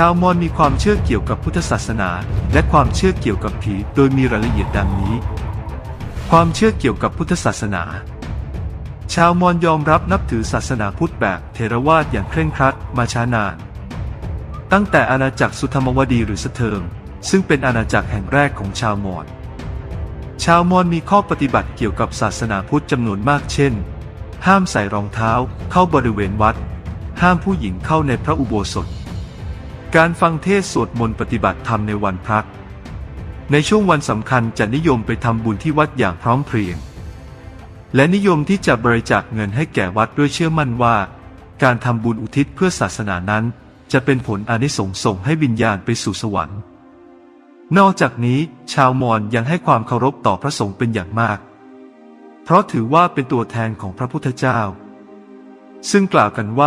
ชาวมอญมีความเชื่อเกี่ยวกับพุทธศาสนา และความเชื่อเกี่ยวกับผี โดยมีรายละเอียดดังนี้ ความเชื่อเกี่ยวกับพุทธศาสนา ชาวมอญยอมรับนับถือศาสนาพุทธแบบเทรวาสอย่างเคร่งครัดมาช้านาน ตั้งแต่อาณาจักรสุธรรมวดีหรือสเทิง ซึ่งเป็นอาณาจักรแห่งแรกของชาวมอญ ชาวมอญมีข้อปฏิบัติเกี่ยวกับศาสนาพุทธจำนวนมากเช่น ห้ามใส่รองเท้าเข้าบริเวณวัด ห้ามผู้หญิงเข้าในพระอุโบสถ การฟังเทศสวดมนต์ปฏิบัติธรรมในวันพระในช่วงวันสำคัญจะนิยมไปทำบุญที่วัดอย่างพร้อมเพรียง และนิยมที่จะบริจาคเงินให้แก่วัดด้วยเชื่อมั่นว่า การทำบุญอุทิศเพื่อศาสนานั้น จะเป็นผลอนิสงส์ส่งให้วิญญาณไปสู่สวรรค์ นอกจากนี้ชาวมอญยังให้ความเคารพต่อพระสงฆ์เป็นอย่างมาก เพราะถือว่าเป็นตัวแทนของพระพุทธเจ้า ซึ่งกล่าวกันว่า